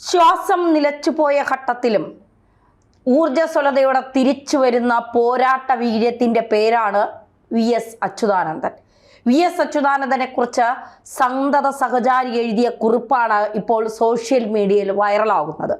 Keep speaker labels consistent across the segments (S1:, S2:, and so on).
S1: ശ്വാസം നിലച്ചുപോയ ഘട്ടത്തിലും ഊർജസ്വലതയോടെ തിരിച്ചു വരുന്ന പോരാട്ട വീര്യത്തിന്റെ പേരാണ് V S Achuthanandan. V S അച്യുതാനന്ദനെ കുറിച്ച് സന്തത സഹചാരി എഴുതിയ കുറിപ്പാണ് ഇപ്പോൾ സോഷ്യൽ മീഡിയയിൽ വൈറലാകുന്നത്.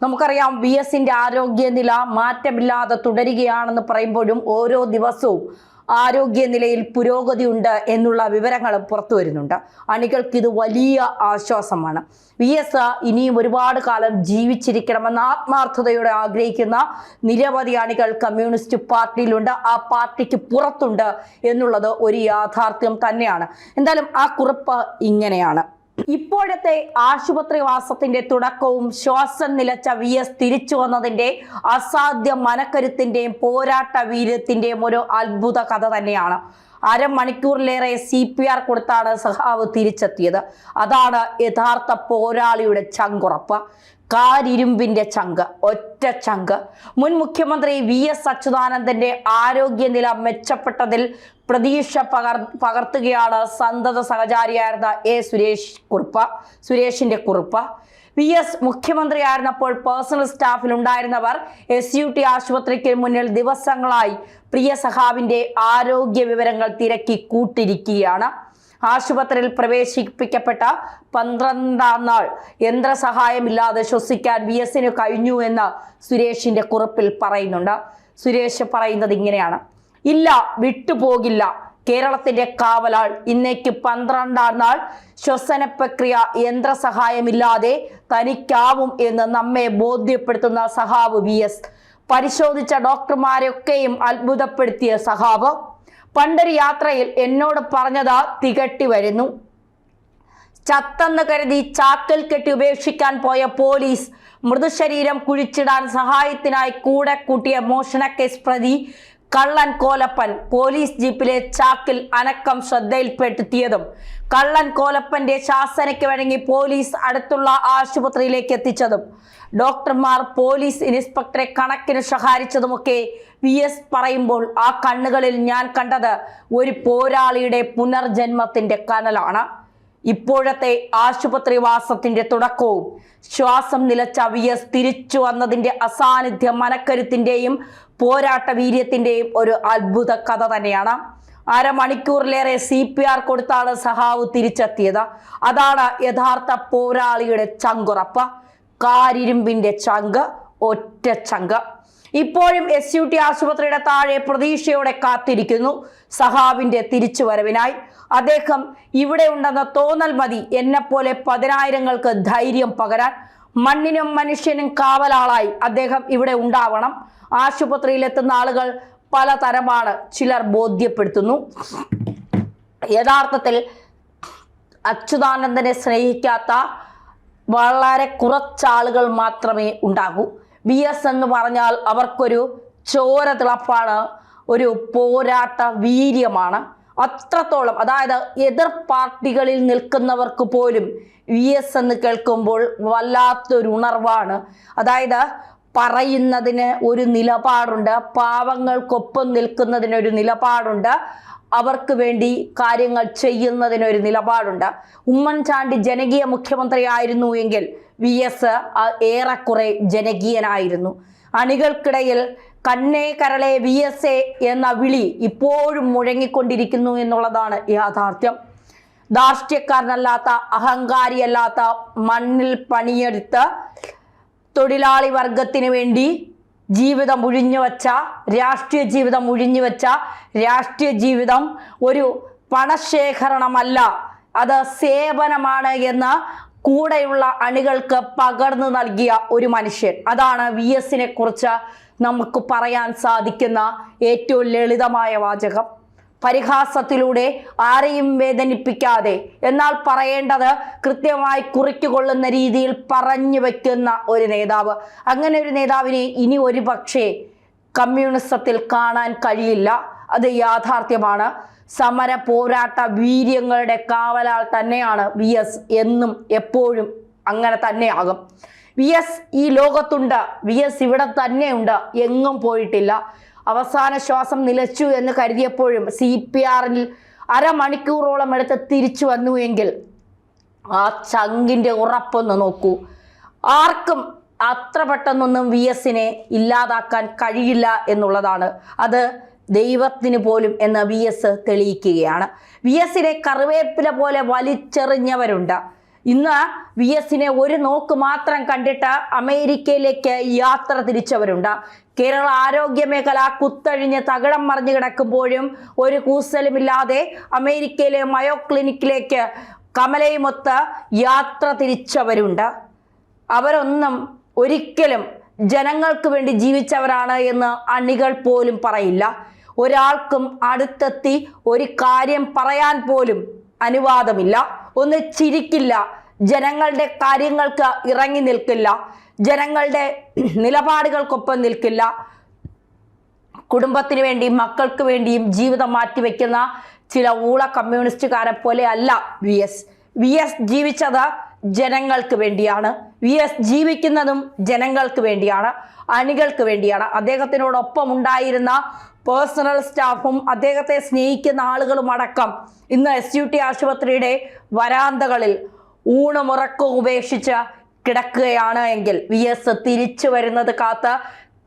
S1: നമുക്കറിയാം വി എസിന്റെ ആരോഗ്യനില മാറ്റമില്ലാതെ തുടരുകയാണെന്ന് പറയുമ്പോഴും ഓരോ ദിവസവും ആരോഗ്യനിലയിൽ പുരോഗതിയുണ്ട് എന്നുള്ള വിവരങ്ങളും പുറത്തു വരുന്നുണ്ട്. അണികൾക്ക് ഇത് വലിയ ആശ്വാസമാണ്. വി എസ് ഇനിയും ഒരുപാട് കാലം ജീവിച്ചിരിക്കണമെന്ന് ആത്മാർത്ഥതയോടെ ആഗ്രഹിക്കുന്ന നിരവധി അണികൾ കമ്മ്യൂണിസ്റ്റ് പാർട്ടിയിലുണ്ട്. ആ പാർട്ടിക്ക് പുറത്തുണ്ട് എന്നുള്ളത് ഒരു യാഥാർത്ഥ്യം തന്നെയാണ്. എന്തായാലും ആ കുറിപ്പ് ഇങ്ങനെയാണ്. ഇപ്പോഴത്തെ ആശുപത്രി വാസത്തിന്റെ തുടക്കവും ശ്വാസം നിലച്ച വി എസ് തിരിച്ചു വന്നതിന്റെ അസാധ്യ മനക്കരുത്തിന്റെയും പോരാട്ട വീര്യത്തിന്റെയും ഒരു അത്ഭുത കഥ തന്നെയാണ്. അരമണിക്കൂറിലേറെ സി പി ആർ കൊടുത്താണ് സഹാവ് തിരിച്ചെത്തിയത്. അതാണ് യഥാർത്ഥ പോരാളിയുടെ ചങ്കുറപ്പ്. കാരിരുമ്പിന്റെ ചങ്ക് ഒറ്റ ചങ്ക്. മുൻ മുഖ്യമന്ത്രി വി എസ് അച്യുതാനന്ദന്റെ ആരോഗ്യനില മെച്ചപ്പെട്ടതിൽ പ്രതീക്ഷ പകർ പകർത്തുകയാണ് സന്തത സഹചാരിയായിരുന്ന എ സുരേഷ് കുറുപ്പ് സുരേഷിന്റെ കുറുപ്പ്. വി എസ് മുഖ്യമന്ത്രിയായിരുന്നപ്പോൾ പേഴ്സണൽ സ്റ്റാഫിൽ ഉണ്ടായിരുന്നവർ എസ് യു ടി ആശുപത്രിക്ക് മുന്നിൽ ദിവസങ്ങളായി പ്രിയ സഹാവിന്റെ ആരോഗ്യ വിവരങ്ങൾ തിരക്കി കൂട്ടിരിക്കുകയാണ്. ആശുപത്രിയിൽ പ്രവേശിപ്പിക്കപ്പെട്ട പന്ത്രണ്ടാം നാൾ യന്ത്രസഹായമില്ലാതെ ശ്വസിക്കാൻ വി എസിന് കഴിഞ്ഞു എന്ന് സുരേഷിന്റെ കുറിപ്പിൽ പറയുന്നുണ്ട്. സുരേഷ് പറയുന്നത് ഇങ്ങനെയാണ്. ഇല്ല വിട്ടുപോകില്ല. കേരളത്തിന്റെ കാവലാൾ ഇന്നേക്ക് പന്ത്രണ്ടാം നാൾ ശ്വസന പ്രക്രിയ യന്ത്രസഹായമില്ലാതെ തനിക്കാവും എന്ന് നമ്മെ ബോധ്യപ്പെടുത്തുന്ന സഹാവ് വി എസ്. പരിശോധിച്ച ഡോക്ടർമാരെയൊക്കെയും അത്ഭുതപ്പെടുത്തിയ സഹാവ് പണ്ടൊരു യാത്രയിൽ എന്നോട് പറഞ്ഞത് തികട്ടി വരുന്നു. ചത്തെന്ന് കരുതി ചാക്കൽ കെട്ടി ഉപേക്ഷിക്കാൻ പോയ പോലീസ് മൃതശരീരം കുഴിച്ചിടാൻ സഹായത്തിനായി കൂടെ കൂട്ടിയ മോഷണ കേസ് പ്രതി കള്ളൻ കോലപ്പൻ പോലീസ് ജീപ്പിലെ ചാക്കിൽ അനക്കം ശ്രദ്ധയിൽപ്പെടുത്തിയതും കള്ളൻ കോലപ്പന്റെ ശാസനയ്ക്ക് വഴങ്ങി പോലീസ് അടുത്തുള്ള ആശുപത്രിയിലേക്ക് എത്തിച്ചതും ഡോക്ടർമാർ പോലീസ് ഇൻസ്പെക്ടറെ കണക്കിന് സഹായിച്ചതുമൊക്കെ വി എസ് പറയുമ്പോൾ ആ കണ്ണുകളിൽ ഞാൻ കണ്ടത് ഒരു പോരാളിയുടെ പുനർജന്മത്തിന്റെ കനലാണ്. ഇപ്പോഴത്തെ ആശുപത്രിവാസത്തിന്റെ തുടക്കവും ശ്വാസം നിലച്ച വി എസ് തിരിച്ചു വന്നതിന്റെ അസാന്നിധ്യ മനക്കരുത്തിന്റെയും പോരാട്ട വീര്യത്തിന്റെയും ഒരു അത്ഭുത കഥ തന്നെയാണ്. അരമണിക്കൂറിലേറെ സി പി ആർ കൊടുത്താണ് സഹാവ് തിരിച്ചെത്തിയത്. അതാണ് യഥാർത്ഥ പോരാളിയുടെ ചങ്കുറപ്പ്. കാരിരുമ്പിന്റെ ചങ്ക് ഒറ്റ ചങ്ക്. ഇപ്പോഴും എസ് യു ടി ആശുപത്രിയുടെ താഴെ പ്രതീക്ഷയോടെ കാത്തിരിക്കുന്നു സഹാവിന്റെ തിരിച്ചുവരവിനായി. അദ്ദേഹം ഇവിടെ ഉണ്ടെന്ന തോന്നൽ മതി. എന്നെപ്പോലെ പതിനായിരങ്ങൾക്ക് ധൈര്യം പകരാൻ മണ്ണിനും മനുഷ്യനും കാവലാളായി അദ്ദേഹം ഇവിടെ ഉണ്ടാവണം. ആശുപത്രിയിൽ എത്തുന്ന ആളുകൾ പലതരമാണ് ചിലർ ബോധ്യപ്പെടുത്തുന്നു. യഥാർത്ഥത്തിൽ അച്യുതാനന്ദനെ സ്നേഹിക്കാത്ത വളരെ കുറച്ചാളുകൾ മാത്രമേ ഉണ്ടാകൂ. ബി എസ് എന്ന് പറഞ്ഞാൽ അവർക്കൊരു ചോര തിളപ്പാണ് ഒരു പോരാട്ട വീര്യമാണ്. അത്രത്തോളം അതായത് എതിർ പാർട്ടികളിൽ നിൽക്കുന്നവർക്ക് പോലും വി എസ് എന്ന് കേൾക്കുമ്പോൾ വല്ലാത്തൊരു ഉണർവാണ്. അതായത് പറയുന്നതിന് ഒരു നിലപാടുണ്ട് പാവങ്ങൾക്കൊപ്പം നിൽക്കുന്നതിനൊരു നിലപാടുണ്ട് അവർക്ക് വേണ്ടി കാര്യങ്ങൾ ചെയ്യുന്നതിനൊരു നിലപാടുണ്ട്. ഉമ്മൻചാണ്ടി ജനകീയ മുഖ്യമന്ത്രിയായിരുന്നു എങ്കിൽ വി എസ് ഏറെക്കുറെ ജനകീയനായിരുന്നു. അണികൾക്കിടയിൽ കണ്ണേ കരളെ വി എസ് എ എന്ന വിളി ഇപ്പോഴും മുഴങ്ങിക്കൊണ്ടിരിക്കുന്നു എന്നുള്ളതാണ് യാഥാർത്ഥ്യം. ധാർഷ്ട്യക്കാരനല്ലാത്ത അഹങ്കാരിയല്ലാത്ത മണ്ണിൽ പണിയെടുത്ത് തൊഴിലാളി വർഗത്തിന് വേണ്ടി ജീവിതം ഒഴിഞ്ഞു വച്ച രാഷ്ട്രീയ ജീവിതം ഒഴിഞ്ഞു വെച്ച രാഷ്ട്രീയ ജീവിതം ഒരു പണശേഖരണമല്ല അത് സേവനമാണ് എന്ന് കൂടെയുള്ള അണികൾക്ക് പകർന്നു നൽകിയ ഒരു മനുഷ്യൻ. അതാണ് വി എസിനെ കുറിച്ച് നമുക്ക് പറയാൻ സാധിക്കുന്ന ഏറ്റവും ലളിതമായ വാചകം. പരിഹാസത്തിലൂടെ ആരെയും വേദനിപ്പിക്കാതെ എന്നാൽ പറയേണ്ടത് കൃത്യമായി കുറിക്കുകൊള്ളുന്ന രീതിയിൽ പറഞ്ഞു വയ്ക്കുന്ന ഒരു നേതാവ്. അങ്ങനെ ഒരു നേതാവിനെ ഇനി ഒരു പക്ഷേ കമ്മ്യൂണിസത്തിൽ കാണാൻ കഴിയില്ല. അത് യാഥാർത്ഥ്യമാണ്. സമര പോരാട്ട വീര്യങ്ങളുടെ കാവലാൽ തന്നെയാണ് വി എസ് എന്നും എപ്പോഴും അങ്ങനെ തന്നെയാകും. വി എസ് ഈ ലോകത്തുണ്ട്. വി എസ് ഇവിടെ തന്നെയുണ്ട്. എങ്ങും പോയിട്ടില്ല. അവസാന ശ്വാസം നിലച്ചു എന്ന് കരുതിയപ്പോഴും സി പി ആറിൽ അരമണിക്കൂറോളം എടുത്ത് തിരിച്ചു വന്നു എങ്കിൽ ആ ചങ്കിന്റെ ഉറപ്പൊന്ന് നോക്കൂ. ആർക്കും അത്ര പെട്ടെന്നൊന്നും വി എസിനെ ഇല്ലാതാക്കാൻ കഴിയില്ല എന്നുള്ളതാണ്. അത് ദൈവത്തിന് പോലും എന്ന് വി എസ് തെളിയിക്കുകയാണ്. വി എസിനെ കറിവേപ്പില പോലെ വലിച്ചെറിഞ്ഞവരുണ്ട്. ഇന്ന് വി എസിനെ ഒരു നോക്ക് മാത്രം കണ്ടിട്ട് അമേരിക്കയിലേക്ക് യാത്ര തിരിച്ചവരുണ്ട്. കേരള ആരോഗ്യ മേഖല കുത്തഴിഞ്ഞ് തകിടം മറിഞ്ഞു കിടക്കുമ്പോഴും ഒരു കൂസലുമില്ലാതെ അമേരിക്കയിലെ മയോ ക്ലിനിക്കിലേക്ക് കമലയുമൊത്ത് യാത്ര തിരിച്ചവരുണ്ട്. അവരൊന്നും ഒരിക്കലും ജനങ്ങൾക്ക് വേണ്ടി ജീവിച്ചവരാണ് എന്ന് അണികൾ പോലും പറയില്ല. ഒരാൾക്കും അടുത്തെത്തി ഒരു കാര്യം പറയാൻ പോലും അനുവാദമില്ല. ഒന്ന് ചിരിക്കില്ല. ജനങ്ങളുടെ കാര്യങ്ങൾക്ക് ഇറങ്ങി നിൽക്കില്ല. ജനങ്ങളുടെ നിലപാടുകൾക്കൊപ്പം നിൽക്കില്ല. കുടുംബത്തിന് വേണ്ടിയും മക്കൾക്ക് വേണ്ടിയും ജീവിതം മാറ്റിവെക്കുന്ന ചില ഊള കമ്മ്യൂണിസ്റ്റുകാരെ പോലെ അല്ല വി എസ്. വി എസ് ജീവിച്ചത് ജനങ്ങൾക്ക് വേണ്ടിയാണ്. വി എസ് ജീവിക്കുന്നതും ജനങ്ങൾക്ക് വേണ്ടിയാണ്. അണികൾക്ക് വേണ്ടിയാണ്. അദ്ദേഹത്തിനോടൊപ്പം ഉണ്ടായിരുന്ന പേഴ്സണൽ സ്റ്റാഫും അദ്ദേഹത്തെ സ്നേഹിക്കുന്ന ആളുകളും അടക്കം ഇന്ന് എസ് യു ടി ആശുപത്രിയുടെ വരാന്തകളിൽ ഊണമുറക്കം ഉപേക്ഷിച്ച് കിടക്കുകയാണ് എങ്കിൽ വി എസ് തിരിച്ചു വരുന്നത് കാത്ത്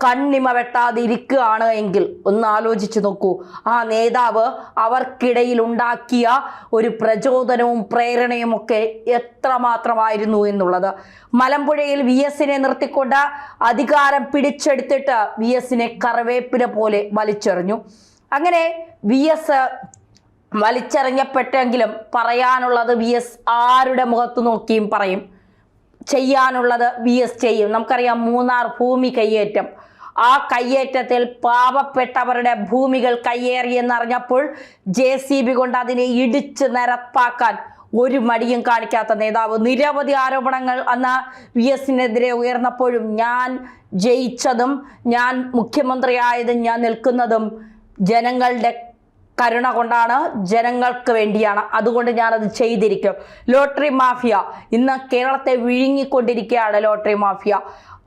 S1: കണ്ണിമ വെട്ടാതെ ഇരിക്കുകയാണ് എങ്കിൽ ഒന്ന് ആലോചിച്ചു നോക്കൂ. ആ നേതാവ് അവർക്കിടയിൽ ഉണ്ടാക്കിയ ഒരു പ്രചോദനവും പ്രേരണയും ഒക്കെ എത്രമാത്രമായിരുന്നു എന്നുള്ളത്. മലമ്പുഴയിൽ വി എസിനെ നിർത്തിക്കൊണ്ട് അധികാരം പിടിച്ചെടുത്തിട്ട് വി എസിനെ കറവേപ്പിനെ പോലെ വലിച്ചെറിഞ്ഞു. അങ്ങനെ വി എസ് വലിച്ചെറിഞ്ഞപ്പെട്ടെങ്കിലും പറയാനുള്ളത് വി എസ് ആരുടെ മുഖത്ത് നോക്കിയും പറയും. ചെയ്യാനുള്ളത് വി എസ് ചെയ്യും നമുക്കറിയാം മൂന്നാർ ഭൂമി കയ്യേറ്റം. ആ കയ്യേറ്റത്തിൽ പാവപ്പെട്ടവരുടെ ഭൂമികൾ കയ്യേറിയെന്നറിഞ്ഞപ്പോൾ ജെ സി ബി കൊണ്ട് അതിനെ ഇടിച്ച് നിരപ്പാക്കാൻ ഒരു മടിയും കാണിക്കാത്ത നേതാവ്. നിരവധി ആരോപണങ്ങൾ അന്ന് വി എസിനെതിരെ ഉയർന്നപ്പോഴും ഞാൻ ജയിച്ചതും ഞാൻ മുഖ്യമന്ത്രിയായതും ഞാൻ നിൽക്കുന്നതും ജനങ്ങളുടെ കരുണ കൊണ്ടാണ് ജനങ്ങൾക്ക് വേണ്ടിയാണ്. അതുകൊണ്ട് ഞാനത് ചെയ്തിരിക്കും. Lottery mafia. ഇന്ന് കേരളത്തെ വിഴുങ്ങിക്കൊണ്ടിരിക്കുകയാണ് ലോട്ടറി മാഫിയ.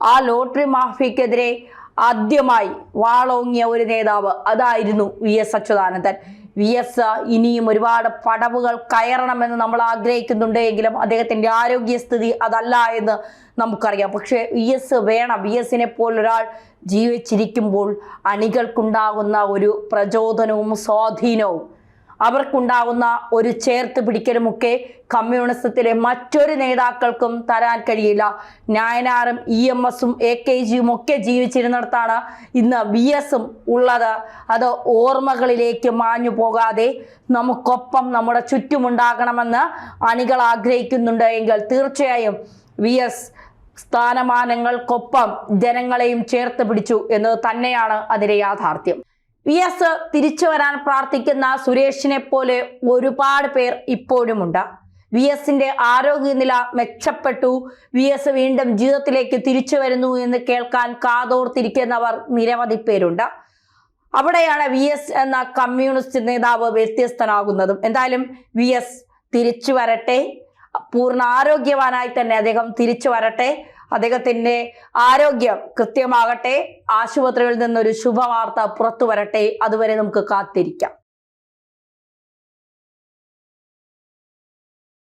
S1: ആ ലോട്ടറി മാഫിയക്കെതിരെ ആദ്യമായി വാളോങ്ങിയ ഒരു നേതാവ്. അതായിരുന്നു V S Achuthanandan. V S ഇനിയും ഒരുപാട് പടവുകൾ കയറണമെന്ന് നമ്മൾ ആഗ്രഹിക്കുന്നുണ്ട് എങ്കിലും അദ്ദേഹത്തിന്റെ ആരോഗ്യസ്ഥിതി അതല്ല എന്ന് നമുക്കറിയാം. പക്ഷേ വി എസ് വേണം. വി എസിനെ പോലൊരാൾ ജീവിച്ചിരിക്കുമ്പോൾ അണികൾക്കുണ്ടാകുന്ന ഒരു പ്രചോദനവും സ്വാധീനവും അവർക്കുണ്ടാകുന്ന ഒരു ചേർത്ത് പിടിക്കലുമൊക്കെ കമ്മ്യൂണിസത്തിലെ മറ്റൊരു നേതാക്കൾക്കും തരാൻ കഴിയില്ല. നായനാറും ഇ എം എസും എ കെ ജിയും ഒക്കെ ജീവിച്ചിരുന്നിടത്താണ് ഇന്ന് വി എസും ഉള്ളത്. അത് ഓർമ്മകളിലേക്ക് മാഞ്ഞു പോകാതെ നമുക്കൊപ്പം നമ്മുടെ ചുറ്റുമുണ്ടാകണമെന്ന് അണികൾ ആഗ്രഹിക്കുന്നുണ്ട് എങ്കിൽ തീർച്ചയായും വി എസ് സ്ഥാനമാനങ്ങൾക്കൊപ്പം ജനങ്ങളെയും ചേർത്ത് പിടിച്ചു എന്നത് തന്നെയാണ് അതിന്റെ യാഥാർത്ഥ്യം. വി എസ് തിരിച്ചു വരാൻ പ്രാർത്ഥിക്കുന്ന സുരേഷിനെ പോലെ ഒരുപാട് പേർ ഇപ്പോഴുമുണ്ട്. വി എസിന്റെ ആരോഗ്യനില മെച്ചപ്പെട്ടു. വി എസ് വീണ്ടും ജീവിതത്തിലേക്ക് തിരിച്ചു വരുന്നു എന്ന് കേൾക്കാൻ കാതോർത്തിരിക്കുന്നവർ നിരവധി പേരുണ്ട്. അവിടെയാണ് വി എസ് എന്ന കമ്മ്യൂണിസ്റ്റ് നേതാവ് വ്യത്യസ്തനാകുന്നതും. എന്തായാലും വി എസ് തിരിച്ചു വരട്ടെ. പൂർണ ആരോഗ്യവാനായി തന്നെ അദ്ദേഹം തിരിച്ചു വരട്ടെ. അദ്ദേഹത്തിന്റെ ആരോഗ്യം കൃത്യമാകട്ടെ. ആശുപത്രികളിൽ നിന്നൊരു ശുഭവാർത്ത പുറത്തു വരട്ടെ. അതുവരെ നമുക്ക് കാത്തിരിക്കാം.